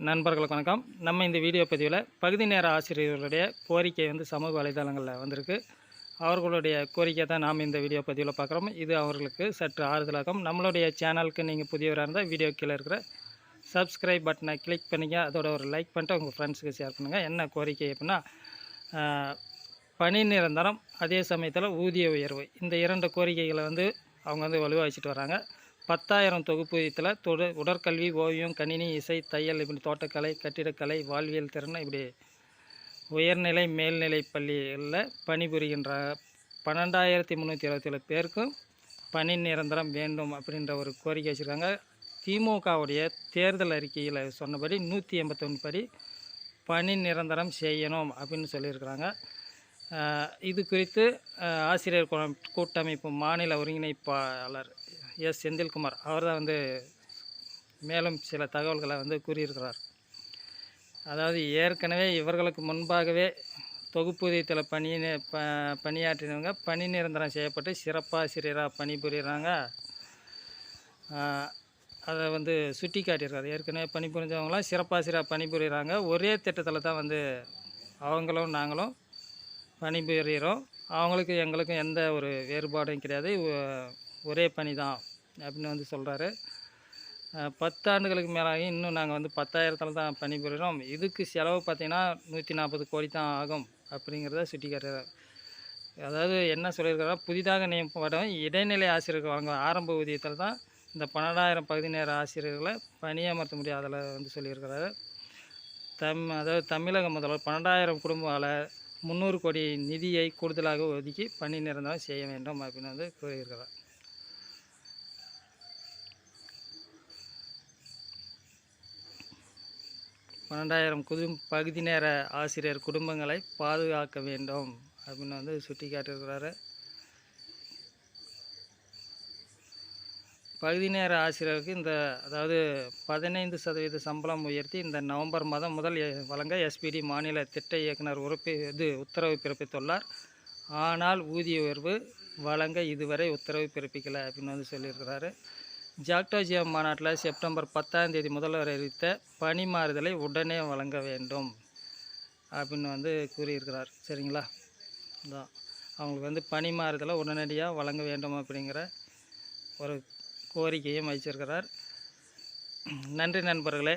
நண்பர்களுக்கு வணக்கம். நம்ம இந்த வீடியோ பதிவில் பகுதி நேர ஆசிரியர்களுடைய கோரிக்கை வந்து சமூக வலைதளங்களில் வந்திருக்கு. அவர்களுடைய கோரிக்கை தான் நாம் இந்த வீடியோ பதிவில் பார்க்குறோம். இது அவர்களுக்கு சற்று ஆறுதலாகும். நம்மளுடைய சேனலுக்கு நீங்கள் புதியவராக இருந்தால் வீடியோ கீழே இருக்கிற சப்ஸ்கிரைப் பட்டனை கிளிக் பண்ணிங்க அதோட ஒரு லைக் பண்ணிட்டு உங்கள் ஃப்ரெண்ட்ஸுக்கு ஷேர் பண்ணுங்கள் என்ன கோரிக்கை அப்படின்னா பணி நிரந்தரம் அதே சமயத்தில் ஊதிய உயர்வு. இந்த இரண்டு கோரிக்கைகளை வந்து அவங்க வந்து வலுவாச்சிட்டு வராங்க. பத்தாயிரம் தொகுப்பூதியத்தில் தொடு உடற்கல்வி ஓவியம் கணினி இசை தையல் இப்படி தோட்டக்கலை கட்டிடக்கலை வாழ்வியல் திறன் இப்படி உயர்நிலை மேல்நிலை பள்ளிகளில் பணிபுரிகின்ற பன்னெண்டாயிரத்தி முந்நூற்றி இருபத்தேழு பேருக்கும் பணி நிரந்தரம் வேண்டும் அப்படின்ற ஒரு கோரிக்கை வச்சுருக்காங்க. திமுகவுடைய தேர்தல் அறிக்கையில் சொன்னபடி நூற்றி எண்பத்தொன்று படி பணி நிரந்தரம் செய்யணும் அப்படின்னு சொல்லியிருக்கிறாங்க. இது குறித்து ஆசிரியர் கூட்டமைப்பு மாநில ஒருங்கிணைப்பாளர் எஸ். செந்தில்குமார். அவர் தான் வந்து மேலும் சில தகவல்களை வந்து கூறியிருக்கிறார். அதாவது ஏற்கனவே இவர்களுக்கு முன்பாகவே தொகுப்பூதியத்தில் பணி ப பணியாற்றினவங்க பணி நிரந்தரம் செய்யப்பட்டு சிறப்பாசிரியராக பணிபுரிகிறாங்க அதை வந்து சுட்டி காட்டியிருக்காரு ஏற்கனவே பணிபுரிஞ்சவங்களாம் சிறப்பாசிரியராக பணிபுரிகிறாங்க ஒரே திட்டத்தில் தான் வந்து அவங்களும் நாங்களும் பணிபுரிகிறோம் அவங்களுக்கு எங்களுக்கும் எந்த ஒரு வேறுபாடும் கிடையாது. ஒரே பணி தான் அப்படின்னு வந்து சொல்கிறாரு பத்தாண்டுகளுக்கு மேலாகி இன்னும் நாங்கள் வந்து பத்தாயிரத்தில் தான் பணிபுரிகிறோம். இதுக்கு செலவு பார்த்தீங்கன்னா நூற்றி நாற்பது கோடி தான் ஆகும் அப்படிங்கிறத சுட்டி அதாவது என்ன சொல்லியிருக்காரா புதிதாக நியமப்படும் இடைநிலை ஆசிரியர்கள் வழங்கும் ஆரம்ப ஊதியத்தில் தான் இந்த பன்னெண்டாயிரம் பகுதி நேர ஆசிரியர்களை பணியமர்த்த முடியும் அதில் வந்து சொல்லியிருக்கிறாரு. தம் அதாவது தமிழக முதல்வர் பன்னெண்டாயிரம் குடும்பங்களை முந்நூறு கோடி நிதியை கூடுதலாக ஒதுக்கி பணி நிரந்தரம் செய்ய வேண்டும் அப்படின்னு வந்து கூறியிருக்கிறார். பன்னெண்டாயிரம் குதும் பகுதி நேர ஆசிரியர் குடும்பங்களை பாதுகாக்க வேண்டும். அப்படின்னு வந்து சுட்டி காட்டியிருக்கிறாரு. பகுதி நேர ஆசிரியருக்கு இந்த அதாவது பதினைந்து சதவீத சம்பளம் உயர்த்தி இந்த நவம்பர் மாதம் முதல் எ- வழங்க எஸ்பிடி மாநில திட்ட இயக்குனர் உறுப்பி இது உத்தரவு பிறப்பித்துள்ளார். ஆனால் ஊதிய உயர்வு வழங்க இதுவரை உத்தரவு பிறப்பிக்கலை அப்படின்னு வந்து சொல்லியிருக்கிறாரு. ஜாக்டோஜியா மாநாட்டில் செப்டம்பர் பத்தாம் தேதி முதல்வர் அறிவித்த பணி மாறுதலை உடனே வழங்க வேண்டும் அப்படின்னு வந்து கூறியிருக்கிறார். சரிங்களா? இதான் அவங்களுக்கு வந்து பணி மாறுதலை உடனடியாக வழங்க வேண்டும் அப்படிங்கிற ஒரு கோரிக்கையும் வச்சிருக்கிறார். நன்றி நண்பர்களே.